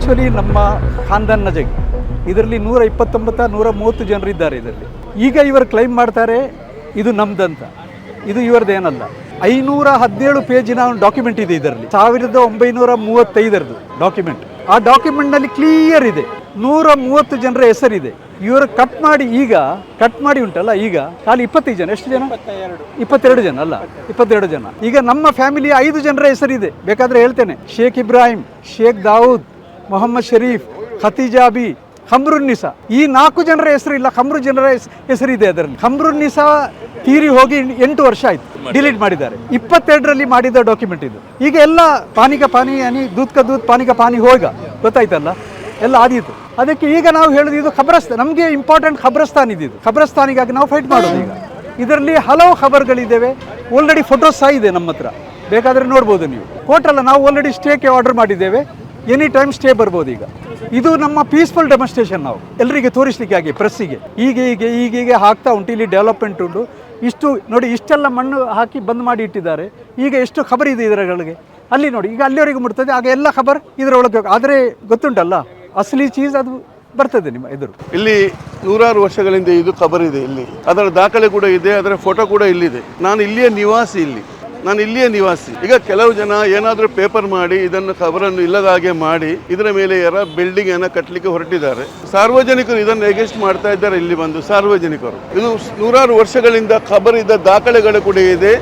Actually ನಮ್ಮ ಖಾನ್ದಾನ್ ನಜಗ್ ಇದರಲ್ಲಿ ನೂರ ಇಪ್ಪತ್ತೊಂಬತ್ತ, ನೂರ ಮೂವತ್ತು ಜನರಿದ್ದಾರೆ ಇದರಲ್ಲಿ. ಈಗ ಇವರು ಕ್ಲೈಮ್ ಮಾಡ್ತಾರೆ, ಇದು ನಮ್ದಂತ. ಇದು ಇವರದೇನಲ್ಲ ಐನೂರ ಹದಿನೇಳು ಪೇಜಿನ ಒಂದು ಡಾಕ್ಯುಮೆಂಟ್ ಇದೆ ಇದರಲ್ಲಿ. ಸಾವಿರದ ಒಂಬೈನೂರ ಮೂವತ್ತೈದರದು ಡಾಕ್ಯುಮೆಂಟ್ ಆ ಡಾಕ್ಯುಮೆಂಟ್ನಲ್ಲಿ ಕ್ಲಿಯರ್ ಇದೆ. ನೂರ ಮೂವತ್ತು ಜನರ ಹೆಸರಿದೆ. ಇವರು ಕಟ್ ಮಾಡಿ ಈಗ ಕಟ್ ಮಾಡಿ ಉಂಟಲ್ಲ ಈಗ, ಖಾಲಿ ಇಪ್ಪತ್ತೈದು ಜನ, ಎಷ್ಟು ಜನ? ಇಪ್ಪತ್ತೆರಡು ಜನ ಅಲ್ಲ, ಇಪ್ಪತ್ತೆರಡು ಜನ. ಈಗ ನಮ್ಮ ಫ್ಯಾಮಿಲಿ ಐದು ಜನರ ಹೆಸರಿದೆ. ಬೇಕಾದ್ರೆ ಹೇಳ್ತೇನೆ. ಶೇಖ್ ಇಬ್ರಾಹಿಂ ಶೇಖ್ ದಾವೂದ್ ಮೊಹಮ್ಮದ್ ಶರೀಫ್ ಖತೀಜಾಬಿ ಖಮ್ರುನ್ನಿಸಾ ಈ ನಾಲ್ಕು ಜನರ ಹೆಸರು ಇಲ್ಲ ಖಮ್ರು ಜನರ ಹೆಸರು ಹೆಸರಿದೆ ಅದರಲ್ಲಿ. ಖಮ್ರುನ್ನಿಸಾ ತೀರಿ ಹೋಗಿ ಎಂಟು ವರ್ಷ ಆಯ್ತು ಡಿಲೀಟ್ ಮಾಡಿದ್ದಾರೆ. ಇಪ್ಪತ್ತೆರಡರಲ್ಲಿ ಮಾಡಿದ ಡಾಕ್ಯುಮೆಂಟ್ ಇದು. ಈಗ ಎಲ್ಲ ಪಾನಿಕ ಪಾನಿ ಅನಿ ದೂತ್ಕ ಕ ದೂತ್ ಪಾನಿಕ ಪಾನಿ ಹೋಗ ಗೊತ್ತಾಯ್ತಲ್ಲ? ಎಲ್ಲ ಆದೀತು. ಅದಕ್ಕೆ ಈಗ ನಾವು ಹೇಳೋದು ಇದು ಖಬರಸ್ತಾನ್ ನಮಗೆ ಇಂಪಾರ್ಟೆಂಟ್ ಖಬರಸ್ತಾನ ಇದಿದು ಖಬರಸ್ತಾನಿಗಾಗಿ ನಾವು ಫೈಟ್ ಮಾಡೋದು ಈಗ. ಇದರಲ್ಲಿ ಹಲವು ಖಬರ್ಗಳಿದ್ದೇವೆ. ಆಲ್ರೆಡಿ ಫೋಟೋಸ್ ಸಹ ಇದೆ ನಮ್ಮ ಹತ್ರ. ಬೇಕಾದರೆ ನೋಡ್ಬೋದು ನೀವು. ಕೋರ್ಟಲ್ಲ ನಾವು ಆಲ್ರೆಡಿ ಸ್ಟೇಗೆ ಆರ್ಡರ್ ಮಾಡಿದ್ದೇವೆ. ಎನಿ ಟೈಮ್ ಸ್ಟೇ ಬರ್ಬೋದು ಈಗ. ಇದು ನಮ್ಮ ಪೀಸ್ಫುಲ್ ಡೆಮಾನ್ಸ್ಟ್ರೇಷನ್ ನಾವು. ಎಲ್ಲರಿಗೆ ತೋರಿಸ್ಲಿಕ್ಕೆ ಆಗಿ ಪ್ರೆಸ್ಸಿಗೆ ಹೀಗೆ ಹೀಗೆ ಈಗೀಗೆ ಹಾಕ್ತಾ ಉಂಟು. ಇಲ್ಲಿ ಡೆವಲಪ್ಮೆಂಟ್ ಉಂಟು. ಇಷ್ಟು ನೋಡಿ, ಇಷ್ಟೆಲ್ಲ ಮಣ್ಣು ಹಾಕಿ ಬಂದ್ ಮಾಡಿ ಇಟ್ಟಿದ್ದಾರೆ. ಈಗ ಎಷ್ಟು ಖಬರ್ ಇದೆ ಇದರಗಳಿಗೆ ಅಲ್ಲಿ ನೋಡಿ, ಈಗ ಅಲ್ಲಿವರೆಗೆ ಮುಟ್ತದೆ. ಆಗ ಎಲ್ಲ ಖಬರ್ ಇದರೊಳಗೆ ಆದರೆ ಗೊತ್ತುಂಟಲ್ಲ? ಅಸಲಿ ಚೀಸ್ ಅದು ಬರ್ತದೆ ನಿಮ್ಮ ಎದುರು. ಇಲ್ಲಿ ನೂರಾರು ವರ್ಷಗಳಿಂದ ಇದು ಖಬರ್ ಇದೆ ಇಲ್ಲಿ. ಅದರ ದಾಖಲೆ ಕೂಡ ಇದೆ, ಅದರ ಫೋಟೋ ಕೂಡ ಇಲ್ಲಿದೆ. ನಾನು ಇಲ್ಲಿಯ ನಿವಾಸಿ ಇಲ್ಲಿ. ನಾನು ಇಲ್ಲಿಯೇ ನಿವಾಸಿ. ಈಗ ಕೆಲವು ಜನ ಏನಾದರೂ ಪೇಪರ್ ಮಾಡಿ, ಇದನ್ನು ಖಬರನ್ನು ಇಲ್ಲದ ಹಾಗೆ ಮಾಡಿ, ಇದರ ಮೇಲೆ ಯಾರ ಬಿಲ್ಡಿಂಗ್ ಅನ್ನ ಕಟ್ಟಲಿಕ್ಕೆ ಹೊರಟಿದ್ದಾರೆ. ಸಾರ್ವಜನಿಕರು ಇದನ್ನು ಎಗೆಸ್ಟ್ ಮಾಡ್ತಾ ಇದ್ದಾರೆ ಇಲ್ಲಿ ಬಂದು, ಸಾರ್ವಜನಿಕರು. ಇದು ನೂರಾರು ವರ್ಷಗಳಿಂದ ಖಬರ್ ಇದ್ದ ದಾಖಲೆಗಳು ಕೂಡ ಇದೆ.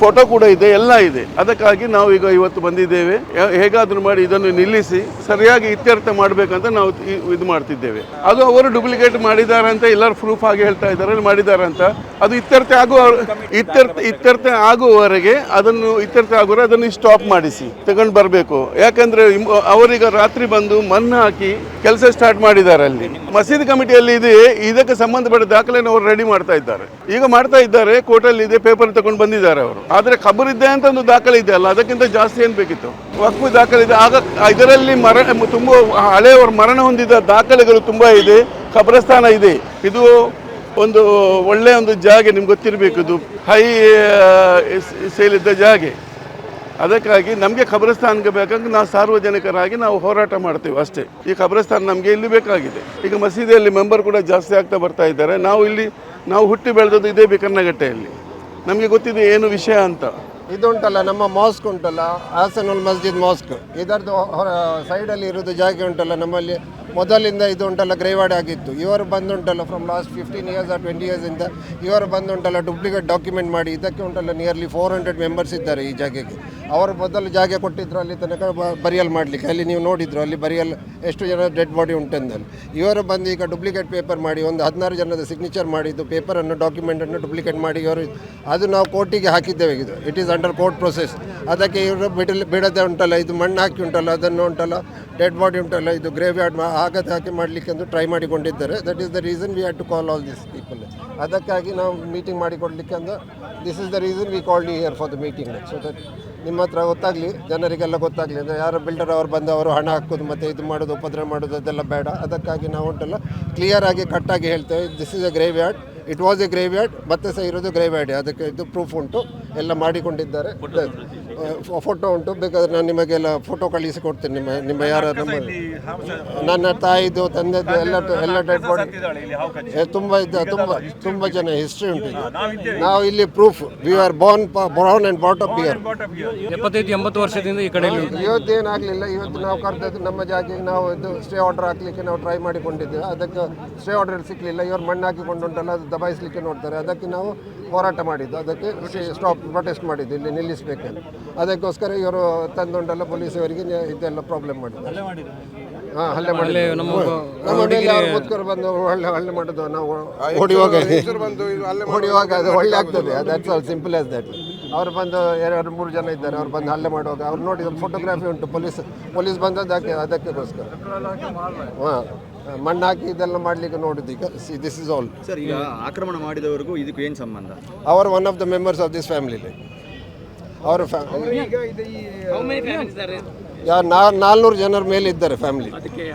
ಫೋಟೋ ಕೂಡ ಇದೆ, ಎಲ್ಲ ಇದೆ. ಅದಕ್ಕಾಗಿ ನಾವು ಈಗ ಇವತ್ತು ಬಂದಿದ್ದೇವೆ. ಹೇಗಾದರೂ ಮಾಡಿ ಇದನ್ನು ನಿಲ್ಲಿಸಿ, ಸರಿಯಾಗಿ ಇತ್ಯರ್ಥ ಮಾಡಬೇಕಂತ ನಾವು ಇದು ಮಾಡ್ತಿದ್ದೇವೆ. ಅದು ಅವರು ಡೂಪ್ಲಿಕೇಟ್ ಮಾಡಿದ್ದಾರೆ ಅಂತ ಎಲ್ಲರೂ ಪ್ರೂಫ್ ಆಗಿ ಹೇಳ್ತಾ ಇದ್ದಾರೆ ಮಾಡಿದ್ದಾರೆ ಅಂತ ಅದು ಇತ್ಯರ್ಥ ಆಗುವ ಇತ್ಯರ್ಥ ಇತ್ಯರ್ಥ ಆಗುವವರೆಗೆ ಅದನ್ನು, ಇತ್ಯರ್ಥ ಆಗುವರೆ ಅದನ್ನು ಸ್ಟಾಪ್ ಮಾಡಿಸಿ, ತಗೊಂಡು ಬರಬೇಕು. ಯಾಕಂದ್ರೆ ಅವರೀಗ ರಾತ್ರಿ ಬಂದು ಮಣ್ಣು ಹಾಕಿ ಕೆಲಸ ಸ್ಟಾರ್ಟ್ ಮಾಡಿದ್ದಾರೆ ಅಲ್ಲಿ. ಮಸೀದಿ ಕಮಿಟಿಯಲ್ಲಿ ಇದೆ, ಇದಕ್ಕೆ ಸಂಬಂಧಪಟ್ಟ ದಾಖಲೆಯನ್ನು ಅವರು ರೆಡಿ ಮಾಡ್ತಾ ಇದ್ದಾರೆ. ಈಗ ಮಾಡ್ತಾ ಇದ್ದಾರೆ ಕೋರ್ಟಲ್ಲಿ ಇದೆ ಪೇಪರ್ ತಗೊಂಡು ಬಂದಿದ್ದಾರೆ ಅವರು. ಆದರೆ ಇದೆ ಅಂತ ಒಂದು ದಾಖಲೆ ಇದೆ ಅಲ್ಲ, ಅದಕ್ಕಿಂತ ಜಾಸ್ತಿ ಏನು ಬೇಕಿತ್ತು? ವಕ್ಫ್ ದಾಖಲೆ ಇದೆ ಆಗ ಇದರಲ್ಲಿ ಮರ, ತುಂಬಾ ಹಳೆಯವರು ಮರಣ ಹೊಂದಿದ ದಾಖಲೆಗಳು ತುಂಬಾ ಇದೆ, ಖಬರಸ್ಥಾನ ಇದೆ. ಇದು ಒಂದು ಒಳ್ಳೆಯ ಒಂದು ಜಾಗೆ ನಿಮ್ಗೆ ಗೊತ್ತಿರಬೇಕು, ಇದು ಹೈ ಸೇಲಿದ್ದ ಜಾಗೆ. ಅದಕ್ಕಾಗಿ ನಮಗೆ ಖಬರಸ್ಥಾನ್ಗೆ ಬೇಕಾಗಿ ನಾವು ಸಾರ್ವಜನಿಕರಾಗಿ ನಾವು ಹೋರಾಟ ಮಾಡ್ತೇವೆ ಅಷ್ಟೇ. ಈ ಖಬರಸ್ಥಾನ ನಮಗೆ ಇಲ್ಲಿ ಬೇಕಾಗಿದೆ. ಈಗ ಮಸೀದಿಯಲ್ಲಿ ಮೆಂಬರ್ ಕೂಡ ಜಾಸ್ತಿ ಆಗ್ತಾ ಬರ್ತಾ ಇದ್ದಾರೆ. ನಾವು ಇಲ್ಲಿ, ನಾವು ಹುಟ್ಟಿ ಬೆಳೆದದ್ದು ಇದೇ ಬಿಕನ್ನಗಟ್ಟೆಯಲ್ಲಿ ನಮಗೆ ಗೊತ್ತಿದೆ ಏನು ವಿಷಯ ಅಂತ. ಇದುಂಟಲ್ಲ, ನಮ್ಮ ಮಾಸ್ಕ್ ಉಂಟಲ್ಲ, ಹಾಸನುಲ್ ಮಸ್ಜಿದ್ ಮಾಸ್ಕ್. ಇದರದ್ದು ಸೈಡಲ್ಲಿ ಇರೋದು ಜಾಗ ಉಂಟಲ್ಲ, ನಮ್ಮಲ್ಲಿ ಮೊದಲಿಂದ ಇದು ಉಂಟಲ್ಲ, ಗ್ರೇವಾಡ್ ಆಗಿತ್ತು. ಇವರು ಬಂದುಂಟಲ್ಲ from last fifteen years or twenty ಇಯರ್ಸಿಂದ ಇವರು ಬಂದುಂಟಲ್ಲ ಡೂಪ್ಲಿಕೇಟ್ ಡಾಕ್ಯುಮೆಂಟ್ ಮಾಡಿ, ಇದಕ್ಕೆ ಉಂಟಲ್ಲ ನಿಯರ್ಲಿ ಫೋರ್ ಹಂಡ್ರೆಡ್ ಮೆಂಬರ್ಸ್ ಇದ್ದಾರೆ ಈ ಜಾಗಕ್ಕೆ ಅವರು ಮೊದಲು ಜಾಗ ಕೊಟ್ಟಿದ್ರು ಅಲ್ಲಿ ತನಕ ಬರಿಯಲ್ ಮಾಡಲಿಕ್ಕೆ. ಅಲ್ಲಿ ನೀವು ನೋಡಿದ್ರು, ಅಲ್ಲಿ ಬರಿಯಲ್ ಎಷ್ಟು ಜನ ಡೆಡ್ ಬಾಡಿ ಉಂಟಂದಲ್ಲಿ ಇವರು ಬಂದು ಈಗ ಡೂಪ್ಲಿಕೇಟ್ ಪೇಪರ್ ಮಾಡಿ, ಒಂದು ಹದಿನಾರು ಜನದ ಸಿಗ್ನೇಚರ್ ಮಾಡಿದ್ದು ಪೇಪರನ್ನು ಡಾಕ್ಯುಮೆಂಟನ್ನು ಡೂಪ್ಲಿಕೇಟ್ ಮಾಡಿ ಇವರು, ಅದು ನಾವು ಕೋರ್ಟಿಗೆ ಹಾಕಿದ್ದೇವೆ ಇದು. It is under court process ಅದಕ್ಕೆ ಇವರು ಬಿಡಲ್ ಬಿಡದೆ ಉಂಟಲ್ಲ, ಇದು ಮಣ್ಣು ಹಾಕಿ ಉಂಟಲ್ಲ, ಅದನ್ನು ಉಂಟಲ್ಲ ಡೆಡ್ ಬಾಡಿ ಉಂಟಲ್ಲ, ಇದು ಗ್ರೇವ್ ಯಾರ್ಡ್ ಆಗದೆ ಹಾಕಿ ಮಾಡಲಿಕ್ಕೆ ಅಂತ ಟ್ರೈ ಮಾಡಿಕೊಂಡಿದ್ದಾರೆ. That is the reason we had to call all this people ಅದಕ್ಕಾಗಿ ನಾವು ಮೀಟಿಂಗ್ ಮಾಡಿಕೊಡ್ಲಿಕ್ಕೆ ಅಂದ್ರೆ this is the reason we called here for the meeting so that ನಿಮ್ಮ ಹತ್ರ ಗೊತ್ತಾಗಲಿ, ಜನರಿಗೆಲ್ಲ ಗೊತ್ತಾಗಲಿ, ಅಂದರೆ ಯಾರು ಬಿಲ್ಡರ್ ಅವ್ರು ಬಂದು ಅವರು ಹಣ ಹಾಕೋದು ಮತ್ತು ಇದು ಮಾಡೋದು, ಉಪದ್ರ ಮಾಡೋದು, ಅದೆಲ್ಲ ಬೇಡ. ಅದಕ್ಕಾಗಿ ನಾವು ಉಂಟಲ್ಲ ಕ್ಲಿಯರ್ ಆಗಿ ಕಟ್ಟಾಗಿ ಹೇಳ್ತೇವೆ. This is a graveyard it was a graveyard ಮತ್ತೆ ಸಹ ಇರೋದು ಗ್ರೇವ್ ಯಾರ್ಡ್ ಅದಕ್ಕೆ ಇದು ಪ್ರೂಫ್ ಉಂಟು. ಎಲ್ಲ ಮಾಡಿಕೊಂಡಿದ್ದಾರೆ. ಫೋಟೋ ಉಂಟು ಬೇಕಾದ್ರೆ ನಾನು ನಿಮಗೆಲ್ಲ ಫೋಟೋ ಕಳಿಸಿ ಕೊಡ್ತೇನೆ ನಿಮ್ಮ ನಿಮ್ಮ ಯಾರ ನಮ್ಮ ನನ್ನ ತಾಯಿದು ತಂದೆದು ಎಲ್ಲ ಎಲ್ಲ ಡೆಡ್ ಬಾಡಿ ತುಂಬ ಇದ್ದ ತುಂಬ ತುಂಬ ಜನ ಹಿಸ್ಟ್ರಿ ಉಂಟು ನಾವು ಇಲ್ಲಿ proof we are born born and brought up year ಎಪ್ಪತ್ತೈದು ಎಂಬತ್ತು ವರ್ಷದಿಂದ ಈ ಕಡೆ ಇವತ್ತು ಏನಾಗಲಿಲ್ಲ ಇವತ್ತು ನಾವು ಕರೆದದ್ದು ನಮ್ಮ ಜಾಗಕ್ಕೆ ನಾವು ಇದು ಸ್ಟೇ ಆರ್ಡರ್ ಹಾಕ್ಲಿಕ್ಕೆ ನಾವು ಟ್ರೈ ಮಾಡಿಕೊಂಡಿದ್ದೇವೆ. ಅದಕ್ಕೆ ಸ್ಟೇ ಆರ್ಡರ್ ಸಿಕ್ಕಲಿಲ್ಲ ಇವ್ರು ಮಣ್ಣು ಹಾಕಿಕೊಂಡು ಉಂಟಲ್ಲ ಅದು ದಬಾಯಿಸಲಿಕ್ಕೆ ನೋಡ್ತಾರೆ. ಅದಕ್ಕೆ ನಾವು ಹೋರಾಟ ಮಾಡಿದ್ದು. ಅದಕ್ಕೆ ಸ್ಟಾಪ್ ಪ್ರೊಟೆಸ್ಟ್ ಮಾಡಿದ್ದು. ಇಲ್ಲಿ ನಿಲ್ಲಿಸಬೇಕಂತ. ಅದಕ್ಕೋಸ್ಕರ ಇವರು ತಂದೊಂಡೆಲ್ಲ ಪೊಲೀಸವರಿಗೆ ಇದೆಲ್ಲ ಪ್ರಾಬ್ಲಮ್ ಮಾಡಿದ್ದಾರೆ. ಹಾಂ ಹಲ್ಲೆ ಮಾಡಿ ನಮ್ಮ ಮೇಲೆ ಯಾರು ಮುದ್ಕರು ಬಂದು ಹಳ್ಳೆ ಹಳ್ಳೆ ಮಾಡೋದು ನಾವು. ಹೊಡಿಯುವಾಗ ಹೊಡಿಯುವಾಗ ಅದು ಒಳ್ಳೆ ಆಗ್ತದೆ. That's all simple as that ಅವ್ರು ಬಂದು ಎರಡು ಮೂರು ಜನ ಇದ್ದಾರೆ ಅವ್ರು ಬಂದು ಹಲ್ಲೆ ಮಾಡುವಾಗ ಅವ್ರು ನೋಡಿ ಫೋಟೋಗ್ರಾಫಿ ಉಂಟು ಪೊಲೀಸ್ ಪೊಲೀಸ್ ಬಂದದ್ದು ಅದಕ್ಕೆ ಅದಕ್ಕೋಸ್ಕರ. ಹಾಂ ಮಣ್ಣು ಹಾಕಿ ಇದೆಲ್ಲ ಮಾಡಲಿಕ್ಕೆ ನೋಡಿದ್ದು ಈಗ. ದಿಸ್ ಇಸ್ ಆಲ್ ಸರ್ ಈಗ ಆಕ್ರಮಣ ಮಾಡಿದವರಿಗೂ ಇದಕ್ಕೂ ಏನು ಸಂಬಂಧ? Our one of the members of this family ಅವರ ಯಾರು ನಾಲ್ನೂರು ಜನರ ಮೇಲೆ ಇದ್ದಾರೆ ಫ್ಯಾಮಿಲಿ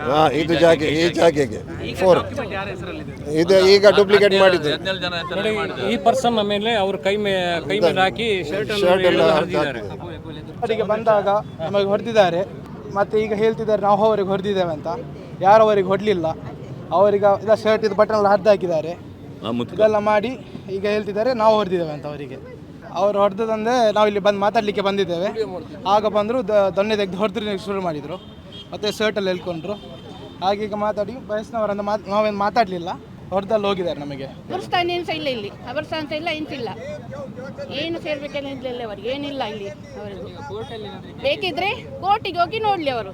ಹಾಂ ಇದು ಜಾಗ ಈ ಜಾಗೆಗೆ. ಫೋರ್ ಇದು? ಈಗ ಡೂಪ್ಲಿಕೇಟ್ ಮಾಡಿದ್ದು. ಈ ಪರ್ಸನ್ ಮೇಲೆ ಅವ್ರ ಕೈ ಮೇ ಕೈ ಮೇಲೆ ಹಾಕಿ ಶರ್ಟ್ ಎಲ್ಲ ಅವರಿಗೆ ಬಂದಾಗ ನಮಗೆ ಹೊಡೆದಿದ್ದಾರೆ. ಮತ್ತು ಈಗ ಹೇಳ್ತಿದ್ದಾರೆ ನಾವು ಅವರಿಗೆ ಹೊಡೆದಿದ್ದೇವೆ ಅಂತ. ಯಾರು ಅವರಿಗೆ ಹೊಡಲಿಲ್ಲ. ಅವರಿಗೆ ಇಲ್ಲ ಶರ್ಟ್ ಇದು ಬಟನ್ ಎಲ್ಲ ಹರಿದಾಕಿದ್ದಾರೆ ಇದೆಲ್ಲ ಮಾಡಿ ಈಗ ಹೇಳ್ತಿದ್ದಾರೆ ನಾವು ಹೊಡೆದಿದ್ದೇವೆ ಅಂತ ಅವರಿಗೆ. ಅವರು ಹೊಡೆದಂದ್ರೆ ನಾವು ಇಲ್ಲಿ ಬಂದು ಮಾತಾಡಲಿಕ್ಕೆ ಬಂದಿದ್ದೇವೆ. ಆಗ ಬಂದರು ದೊಣ್ಣೆ ತೆಗೆದು ಹೊಡೆದ್ರೆ ಶುರು ಮಾಡಿದರು. ಮತ್ತು ಶರ್ಟಲ್ಲಿ ಹೇಳ್ಕೊಂಡ್ರು ಹಾಗೆ ಈಗ ಮಾತಾಡಿ ವಯಸ್ಸಿನವರನ್ನು ಮಾತು ನಾವೇನು ಮಾತಾಡಲಿಲ್ಲ. ಹೊಡೆದಲ್ಲಿ ಹೋಗಿದ್ದಾರೆ ನಮಗೆ. ಗುರುಸ್ಥಾನ ಏನು ಸಹ ಇಲ್ಲ ಇಲ್ಲಿ. ಅವರ ಸಹ ಅಂತ ಇಲ್ಲ ಎಂತಿಲ್ಲ ಏನು ಸೇರ್ಬೇಕಲ್ಲ ಇಲ್ಲ ಅವರಿಗೆ. ಏನಿಲ್ಲ ಇಲ್ಲಿ ಅವರಿಗೆ ಬೇಕಿದ್ರೆ ಕೋರ್ಟಿಗೆ ಹೋಗಿ ನೋಡ್ಲಿ ಅವರು.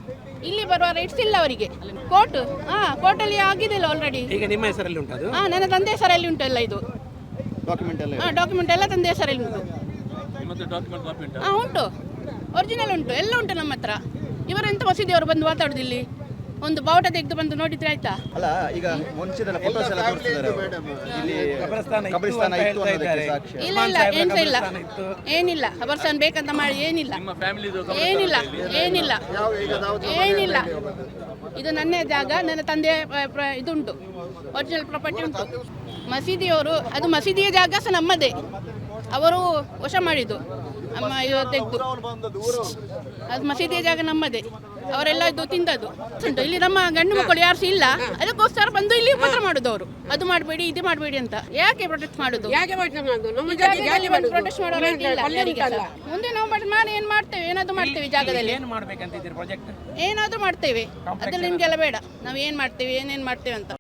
ಇಲ್ಲಿ ಬರುವ ರೈಟ್ಸ್ ಇಲ್ಲ ಅವರಿಗೆ. ಕೋರ್ಟ್ ಹಾ ಕೋರ್ಟಲ್ಲಿ ಆಗಿದೆ ಆಲ್ರೆಡಿ ಈಗ ನಿಮ್ಮ ಹೆಸರಲ್ಲಿ ಉಂಟು ಹಾ ನನ್ನ ತಂದೆ ಹೆಸರಲ್ಲಿ ಉಂಟಲ್ಲ ಇದು. ಡಾಕ್ಯುಮೆಂಟ್ ಎಲ್ಲ ಹಾ ಡಾಕ್ಯುಮೆಂಟ್ ಎಲ್ಲ ತಂದೆ ಕಾಪಿ ಉಂಟು ಹಾ ಉಂಟು. ಒರಿಜಿನಲ್ ಉಂಟು. ಎಲ್ಲ ಉಂಟು ನಮ್ಮ ಹತ್ರ. ಇವರೆಂತ ಮಸೀದಿಯವರು ಬಂದು ಮಾತಾಡುದು ಇಲ್ಲಿ? ಒಂದು ಬಾವುಟ ತೆಗೆದು ಬಂದು ನೋಡಿದ್ರೆ ಆಯ್ತಾ? ಅಲ್ಲ ಈಗ ಮುಂಚಿನ ಫೋಟೋಸ್ ಎಲ್ಲ ತೋರಿಸ್ತಿದ್ದಾರೆ. ಇಲ್ಲಿ ಕಬ್ರಿಸ್ತಾನ ಇತ್ತು ಅನ್ನೋದಕ್ಕೆ ಸಾಕ್ಷಿ. ಇಲ್ಲ ಇಲ್ಲ ಏನ್ಸ ಇಲ್ಲ. ಏನಿಲ್ಲ. ಅಬರ್ಸನ್ ಬೇಕಂತ ಮಾಡಿ ಏನಿಲ್ಲ. ಏನಿಲ್ಲ. ಏನಿಲ್ಲ. ಏನಿಲ್ಲ. ಇದು ನನ್ನ ಜಾಗ ನನ್ನ ತಂದೆ ಪ್ರ- ಪ್ರ- ಇದುಂಟು ಒರಿಜಿನಲ್ ಪ್ರಾಪರ್ಟಿ ಉಂಟು. ಮಸೀದಿಯವರು ಅದು ಮಸೀದಿಯ ಜಾಗ ಸಹ ನಮ್ಮದೇ. ಅವರು ವಶ ಮಾಡಿದ್ದು. ಅಮ್ಮ ತೆಗೆದು. ಅದು ಮಸೀದಿಯ ಜಾಗ ನಮ್ಮದೇ. ಅವರೆಲ್ಲ ಇದು ತಿಂದದ್ದು. ಉಂಟು. ಇಲ್ಲಿ ನಮ್ಮ ಗಂಡು ಮಕ್ಕಳು ಯಾರು ಸಹ ಇಲ್ಲ. ಅದಕ್ಕೋಸ್ಕರ ಬಂದು ಇಲ್ಲಿ ಉಪದ್ರ ಮಾಡುದು ಅವರು ಅದು ಮಾಡಬೇಡಿ ಇದು ಮಾಡಬೇಡಿ ಅಂತ. ಯಾಕೆ ಪ್ರೊಟೆಕ್ಟ್ ಮಾಡುದು? ಯಾಕೆ? ಪ್ರೊಟೆಸ್ಟ್. ಮುಂದೆ ನಾವು ಮಾಡಿ ಏನ್ ಮಾಡ್ತೇವೆ? ಏನಾದ್ರು ಮಾಡ್ತೇವೆ ಜಾಗದಲ್ಲಿ. ಏನಾದ್ರೂ ಮಾಡ್ತೇವೆ. ಅದ್ರಲ್ಲಿ ನಿಮ್ಗೆಲ್ಲ ಬೇಡ. ನಾವು ಏನ್ ಮಾಡ್ತೇವೆ ಏನೇನ್ ಮಾಡ್ತೇವೆ ಅಂತ.